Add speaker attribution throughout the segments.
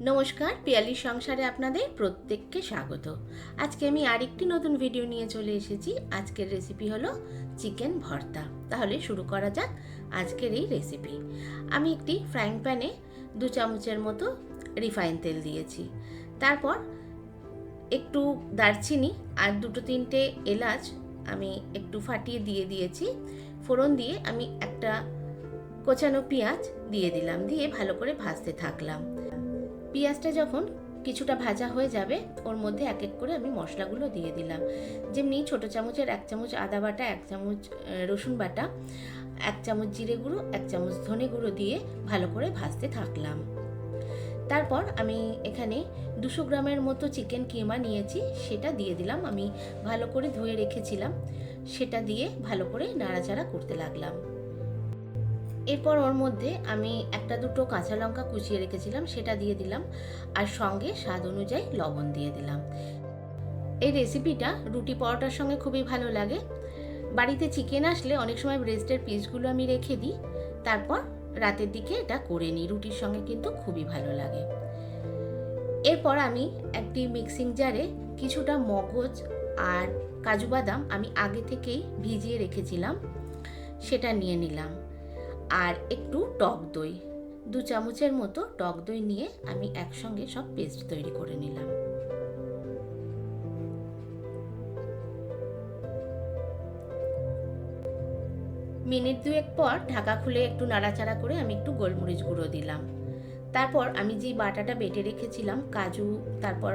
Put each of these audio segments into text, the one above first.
Speaker 1: নমস্কার, পিয়ালির সংসারে আপনাদের প্রত্যেককে স্বাগত। আজকে আমি আরেকটি নতুন ভিডিও নিয়ে চলে এসেছি। আজকের রেসিপি হলো চিকেন ভর্তা। তাহলে শুরু করা যাক আজকের এই রেসিপি আমি একটি ফ্রাইং প্যানে দু চামচের মতো রিফাইন তেল দিয়েছি। তারপর একটু দারচিনি আর দুটো তিনটে এলাচ আমি একটু ফাটিয়ে দিয়ে দিয়েছি। ফোড়ন দিয়ে আমি একটা কোচানো পেঁয়াজ দিয়ে দিলাম, দিয়ে ভালো করে ভাজতে থাকলাম। পেঁয়াজটা যখন কিছুটা ভাজা হয়ে যাবে, ওর মধ্যে এক এক করে আমি মশলাগুলো দিয়ে দিলাম। যেমনি ছোটো চামচের এক চামচ আদা বাটা, এক চামচ রসুন বাটা, এক চামচ জিরে গুঁড়ো, এক চামচ ধনে গুঁড়ো দিয়ে ভালো করে ভাজতে থাকলাম। তারপর আমি এখানে দুশো গ্রামের মতো চিকেন কিমা নিয়েছি, সেটা দিয়ে দিলাম। আমি ভালো করে ধুয়ে রেখেছিলাম, সেটা দিয়ে ভালো করে নাড়াচাড়া করতে লাগলাম। এরপর ওর মধ্যে আমি একটা দুটো কাঁচা লঙ্কা কুচিয়ে রেখেছিলাম, সেটা দিয়ে দিলাম। আর সঙ্গে স্বাদ অনুযায়ী লবণ দিয়ে দিলাম। এই রেসিপিটা রুটি পরোটার সঙ্গে খুবই ভালো লাগে। বাড়িতে চিকেন আসলে অনেক সময় ব্রেস্টের পিসগুলো আমি রেখে দিই। তারপর রাতের দিকে এটা করে নিই, রুটির সঙ্গে কিন্তু খুবই ভালো লাগে। এরপর আমি একটি মিক্সিং জারে কিছুটা মগজ আর কাজু বাদাম আমি আগে থেকেই ভিজিয়ে রেখেছিলাম, সেটা নিয়ে নিলাম। আর একটু টক দই। দু চামচের মতো টক দই নিয়ে আমি একসঙ্গে সব পেস্ট তৈরি করে নিলাম। মিনিট দুয়েক পর ঢাকা খুলে একটু নাড়াচাড়া করে আমি একটু গোলমরিচ গুঁড়ো দিলাম। তারপর আমি যে বাটাটা বেটে রেখেছিলাম, কাজু, তারপর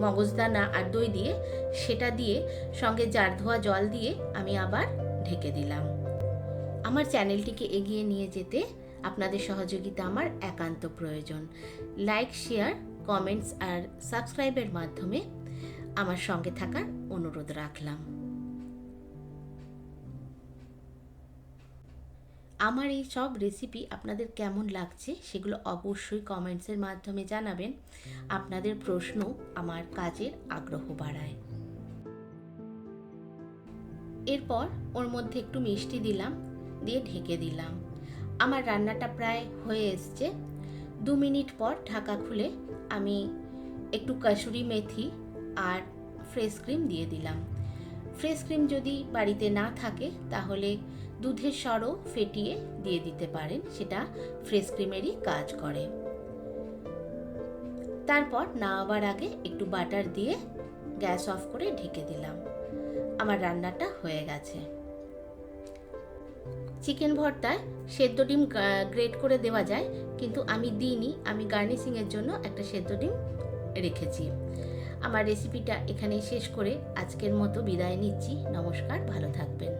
Speaker 1: মগজদানা আর দই দিয়ে, সেটা দিয়ে সঙ্গে জার ধোয়া জল দিয়ে আমি আবার ঢেকে দিলাম। আমার চ্যানেলটিকে এগিয়ে নিয়ে যেতে আপনাদের সহযোগিতা আমার একান্ত প্রয়োজন। লাইক, শেয়ার, কমেন্টস আর সাবস্ক্রাইবের মাধ্যমে আমার সঙ্গে থাকার অনুরোধ রাখলাম। আমার এই সব রেসিপি আপনাদের কেমন লাগছে সেগুলো অবশ্যই কমেন্টসের মাধ্যমে জানাবেন। আপনাদের প্রশ্ন আমার কাজের আগ্রহ বাড়ায়। এরপর ওর মধ্যে একটু মিষ্টি দিলাম। দিয়ে ঢেকে দিলাম। আমার রান্নাটা প্রায় হয়ে এসছে। দু মিনিট পর ঢাকা খুলে আমি একটু কাসুরি মেথি আর ফ্রেশ ক্রিম দিয়ে দিলাম। ফ্রেশ ক্রিম যদি বাড়িতে না থাকে, তাহলে দুধের সরও ফেটিয়ে দিয়ে দিতে পারেন, সেটা ফ্রেশ ক্রিমেরই কাজ করে। তারপর নামাবার আগে একটু বাটার দিয়ে গ্যাস অফ করে ঢেকে দিলাম। আমার রান্নাটা হয়ে গেছে। চিকেন ভর্তায় সেদ্ধ ডিম গ্রেট করে দেওয়া যায়, কিন্তু আমি দিইনি, আমি গার্নিশিংয়ের জন্য একটা সেদ্ধ ডিম রেখেছি। আমার রেসিপিটা এখানেই শেষ করে আজকের মতো বিদায় নিচ্ছি। নমস্কার, ভালো থাকবেন।